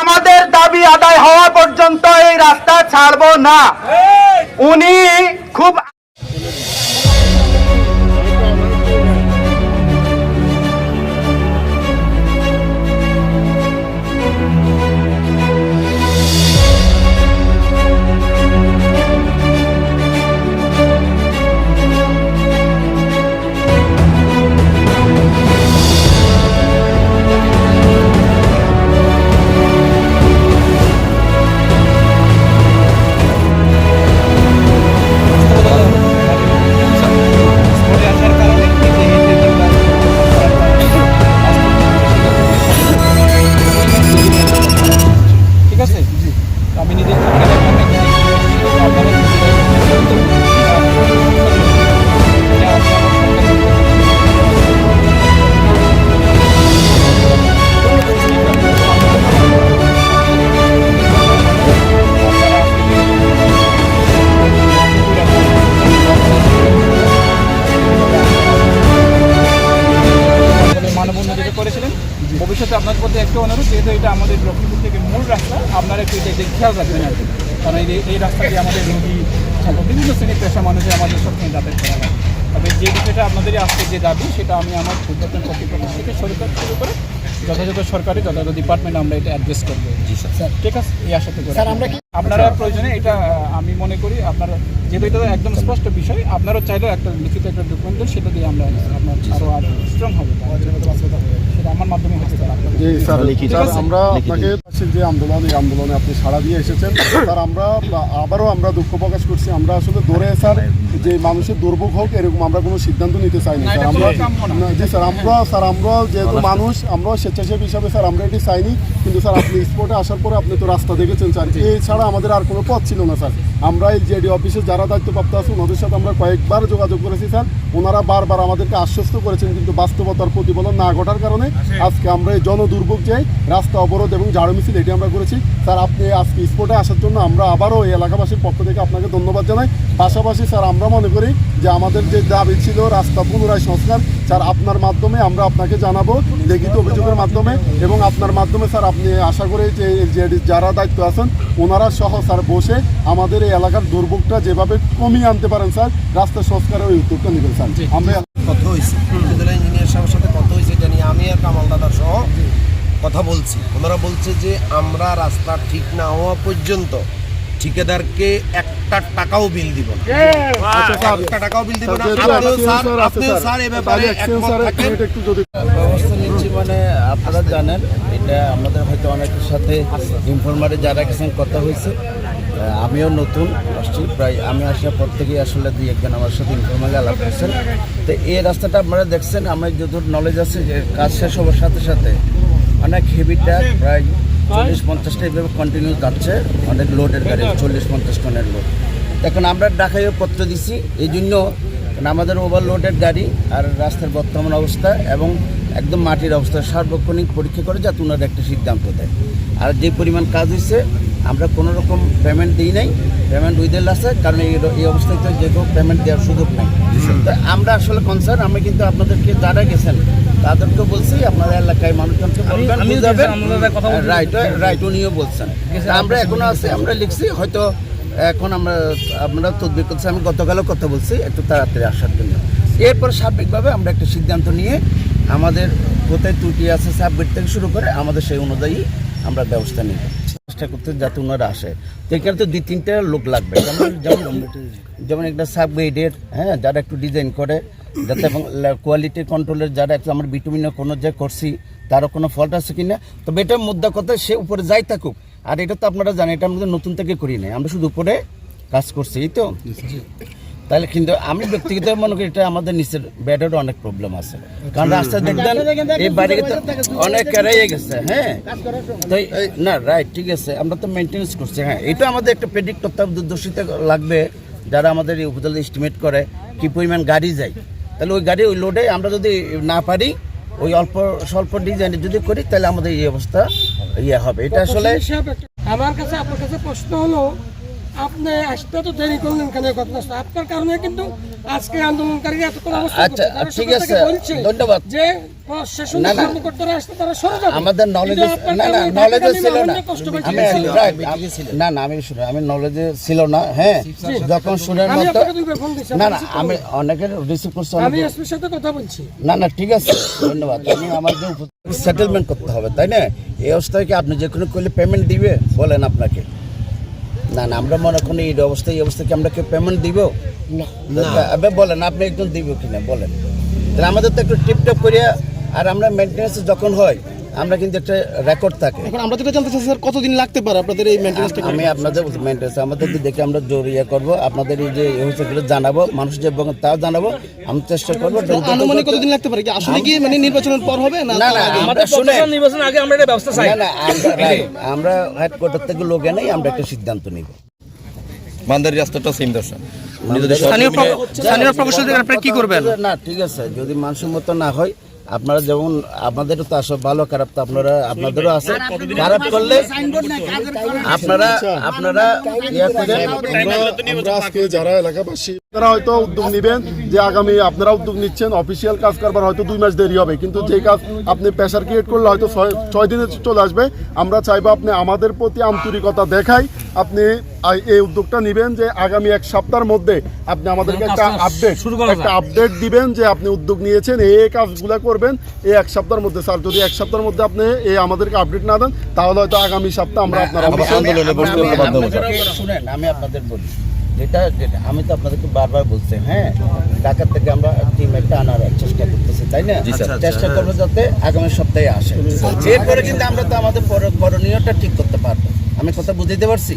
আমাদের দাবি আদায় হওয়া পর্যন্ত এই রাস্তা ছাড়বো না। উনি খুব আমাদের লক্ষ্মীপুর থেকে মূল রাস্তা, আপনারা একটু এটা খেয়াল রাখবেন আর কি। কারণ এই এই রাস্তাটি আমাদের রোগী বিভিন্ন শ্রেণির পেশা মানুষের আমাদের সবসময় যাতায়াত করা হয়। তবে যে বিষয়টা আপনাদেরই আজকে যে দাবি, সেটা আমি আমার পূর্বতন কর্তৃপক্ষ থেকে সরকার শুরু করে যথাযথ সরকারি যথাযথ ডিপার্টমেন্ট আমরা এটা অ্যাড্রেস করব। জি স্যার ঠিক আছে? এই আশাতে করে। স্যার, আমরা কি- আপনারা প্রয়োজনে এটা আমি মনে করি আপনারা যেহেতু এটা একদম স্পষ্ট বিষয় আপনারও চাইলেও একটা লিখিত একটা ডকুমেন্ট দেন সেটা দিয়ে আমরা আপনার আরও আর স্ট্রং হবে। সেটা আমার মাধ্যমে হতে পারে। জি স্যার স্যার আমরা আপনাকে যে আন্দোলন এই আন্দোলনে আপনি সাড়া দিয়ে এসেছেন। স্যার আমরা আবারও আমরা দুঃখ প্রকাশ করছি। আমরা আসলে দৌড়ে স্যার যে মানুষের দুর্ভোগ হোক এরকম আমরা কোনো সিদ্ধান্ত নিতে চাই না স্যার। আমরা জি স্যার আমরা স্যার আমরা যেহেতু মানুষ আমরা স্বেচ্ছাসেবী হিসাবে স্যার, আমরা এটি চাইনি। কিন্তু স্যার, আপনি স্পটে আসার পরে আপনি তো রাস্তা দেখেছেন স্যার। এছাড়া আমাদের আর কোনো পথ ছিল না স্যার। আমরা এই জেডি অফিসে যারা দায়িত্বপ্রাপ্ত আছে ওনাদের সাথে আমরা কয়েকবার যোগাযোগ করেছি স্যার। ওনারা বারবার আমাদেরকে আশ্বস্ত করেছেন কিন্তু বাস্তবতার প্রতিফলন না ঘটার কারণে আজকে আমরা এই জনদুর্ভোগ যে রাস্তা অবরোধ এবং ঝাড়ু মিছিল এটি আমরা করেছি। স্যার আপনি আজকে স্পটে আসার জন্য আমরা আবারও এই এলাকাবাসীর পক্ষ থেকে আপনাকে ধন্যবাদ জানাই। পাশাপাশি স্যার আমরা মনে করি যে আমাদের যে দাবি ছিল রাস্তা পুনরায় সংস্কার স্যার আপনার মাধ্যমে আমরা আপনাকে জানাব লিখিত অভিযোগের মাধ্যমে এবং আপনার মাধ্যমে স্যার আপনি আশা করি যে যে যারা দায়িত্ব আছেন ওনারা সহ স্যার বসে আমাদের এই এলাকার দুর্ভোগটা যেভাবে কমিয়ে আনতে পারেন স্যার রাস্তা সংস্কারের ওই উদ্যোগটা নেবেন স্যার। আমরা কথা হয়েছে ইঞ্জিনিয়ার সাহেবের সাথে কথা হয়েছে এটা নিয়ে আমি আর কামাল দাদা সহ কথা বলছি। ওনারা বলছে যে আমরা রাস্তা ঠিক না হওয়া পর্যন্ত ঠিকাদারকে একটা টাকাও বিল দিব না। আচ্ছা, একটা টাকাও বিল দিব না। আপনিও স্যার আপনিও স্যার। এ ব্যাপারে একমত থাকেন? ব্যবস্থা নিচ্ছি মানে আপনারা জানেন এটা আমাদের হয়তো অনেকের সাথে ইনফরমারে যারা গেছেন কথা হয়েছে। আমিও নতুন আসছি। প্রায় আমি আসার পর থেকেই আসলে দুই একজন আমার সাথে ইনফরমালি আলাপ করছেন। তো এই রাস্তাটা আপনারা দেখছেন, আমার যতদূর নলেজ আছে যে কাজ শেষ হওয়ার সাথে সাথে অনেক হেভি প্রায় চল্লিশ পঞ্চাশটা এইভাবে কন্টিনিউ যাচ্ছে। অনেক লোডের গাড়ি, চল্লিশ পঞ্চাশ টনের লোড এখন আমরা ঢাকায়ও পত্র দিছি, এই জন্য আমাদের ওভারলোডেড গাড়ি আর রাস্তার বর্তমান অবস্থা এবং একদম মাটির অবস্থা। সার্বক্ষণিক পরীক্ষা করে যাতে ওনারা একটা সিদ্ধান্ত দেয়। আর যে পরিমাণ কাজ হয়েছে আমরা কোনো রকম পেমেন্ট দিই নাই পেমেন্ট উইদের আছে কারণ এই এই অবস্থায় তো যে কোনো পেমেন্ট দেওয়ার সুযোগ নাই। তো আমরা আসলে কনসার্ন আমি কিন্তু আপনাদেরকে যারা গেছেন তাদেরকে বলছি আপনাদের এলাকায় মানুষজনকে বলবেন রাইট রাইট উনিও বলছেন। আমরা এখনও আছে আমরা লিখছি হয়তো এখন আমরা আমরা তদবির করছি আমি গতকালও কথা বলছি একটু তাড়াতাড়ি আসার জন্য। এরপর সার্বিকভাবে আমরা একটা সিদ্ধান্ত নিয়ে আমাদের কোথায় ত্রুটি আছে সাবমিট থেকে শুরু করে আমাদের সেই অনুযায়ী আমরা ব্যবস্থা নিব। চেষ্টা করতে যাতে ওনারা আসে। তো এখানে তো দুই তিনটা লোক লাগবে। যেমন যেমন যেমন একটা সাবগ্রেডের হ্যাঁ যারা একটু ডিজাইন করে যাতে এবং কোয়ালিটি কন্ট্রোলের যারা একটু আমরা বিটুমিনে কোনো যে করছি তারও কোনো ফল্ট আছে কিনা। তবে এটা মুদ্রা কথা সে উপরে যাই থাকুক। আর এটা তো আপনারা জানেন এটা আমাদের নতুন থেকে করি নাই। আমরা শুধু উপরে কাজ করছি এই তো? তাহলে কিন্তু আমি ব্যক্তিগত মনে করি এটা আমাদের নিচের ব্যাডেরও অনেক প্রবলেম আছে। কারণ রাস্তা দেখবেন এই তো অনেক কেরাইয়ে গেছে হ্যাঁ। তো না রাইট ঠিক আছে আমরা তো মেনটেন্স করছি হ্যাঁ। এটা আমাদের একটা প্রেডিক্ট করতে হবে দূরদর্শিতা লাগবে যারা আমাদের এই উপজেলা এস্টিমেট করে কি পরিমাণ গাড়ি যায়। তাহলে ওই গাড়ি ওই লোডে আমরা যদি না পারি ওই অল্প স্বল্প ডিজাইনে যদি করি তাহলে আমাদের এই অবস্থা ইয়ে হবে। এটা আসলে আমার কাছে আপনার কাছে প্রশ্ন হলো আপনি আসতে তো দেরি করলেন কেন ঘটনাস্থল আপনার কারণে কিন্তু আজকে আন্দোলনকারীরা এত করে অবস্থা আচ্ছা, ঠিক আছে, ধন্যবাদ। যে প্রশাসন না, না। কর্মকর্তারা আসতে তারা সরে যাবে। আমাদের নলেজে না না কারণে ছিল না। নিয়ে কষ্ট পাইছে। আমি না না আমি শুনে আমি নলেজে ছিল না হ্যাঁ। যখন শুনের মতো আপনাকে দুইবার ফোন দিয়েছি, না আপনি না আমি অনেকের রিসিভ করছি আমি এসপির সাথে কথা বলছি। না না ঠিক আছে ধন্যবাদ। আমি আমার যে সেটেলমেন্ট করতে হবে তাই না? এই অবস্থায় কি আপনি যে কোনো করলে পেমেন্ট দিবে? বলেন আপনাকে। না না আমরা মনে করি এই অবস্থায় এই অবস্থায় কি আমরা কেউ পেমেন্ট দিব? না। বলেন আপনি একজন দিব কিনা? বলেন। তাহলে আমাদের তো একটু টিপটপ করিয়া আর আমরা মেনটেন্যান্স যখন হয় আমরা কিন্তু একটা রেকর্ড থাকে। এখন আমরা যেটা জানতে চাই স্যার কতদিন লাগতে পারে আপনাদের এই মেনটেন্যান্সটা আমি আপনাদের মেনটেন্স আমাদের দেখে আমরা জড়িয়ে করব আপনাদের এই যে এগুলো জানাব মানুষ যে এবং তাও জানাব আমি চেষ্টা করব আনুমানিক কতদিন লাগতে পারে? কি আসলে কি মানে নির্বাচনের পর হবে না না না আমরা শুনে নির্বাচন আগে আমরা এটা ব্যবস্থা চাই। না না আমরা আমরা হেডকোয়ার্টার থেকে লোক এনেই আমরা একটা সিদ্ধান্ত নিব। বান্দারি রাস্তাটা সেম দর্শন স্থানীয় স্থানীয় প্রকৌশলীদের আপনারা কি করবেন? না ঠিক আছে যদি মানসম্মত না হয় আপনারা যেমন আপনাদেরও তো আসলে ভালো খারাপ তো আপনারা আপনাদেরও আছে। খারাপ করলে আপনারা আপনারা ইয়ে যারা এলাকাবাসী তারা হয়তো উদ্যোগ নেবেন যে আগামী আপনারা উদ্যোগ নিচ্ছেন অফিসিয়াল কাজ করবার হয়তো দুই মাস দেরি হবে। কিন্তু যে কাজ আপনি প্রেশার ক্রিয়েট করলে হয়তো ছয় ছয় দিনে চলে আসবে। আমরা চাইব আপনি আমাদের প্রতি আন্তরিকতা দেখাই আপনি এই উদ্যোগটা নেবেন যে আগামী এক সপ্তাহের মধ্যে আপনি আমাদেরকে একটা আপডেট একটা আপডেট দিবেন যে আপনি উদ্যোগ নিয়েছেন এই এই কাজগুলো করবেন এই এক সপ্তাহের মধ্যে স্যার যদি এক সপ্তাহের মধ্যে আপনি এই আমাদেরকে আপডেট না দেন তাহলে হয়তো আগামী সপ্তাহ আমরা আপনার আন্দোলনে বসতে আমি- স্যার। শুনেন আমি আপনাদের বলি। যেটা যেটা আমি তো আপনাদেরকে বারবার বলছি হ্যাঁ? ঢাকার থেকে আমরা টিম একটা আনার চেষ্টা করতেছি তাই না? চেষ্টা করব যাতে আগামী সপ্তাহে আসে। এরপরে কিন্তু আমরা তো আমাদের করণীয়টা ঠিক করতে পারব। আমি কথা বুঝতে পারছি?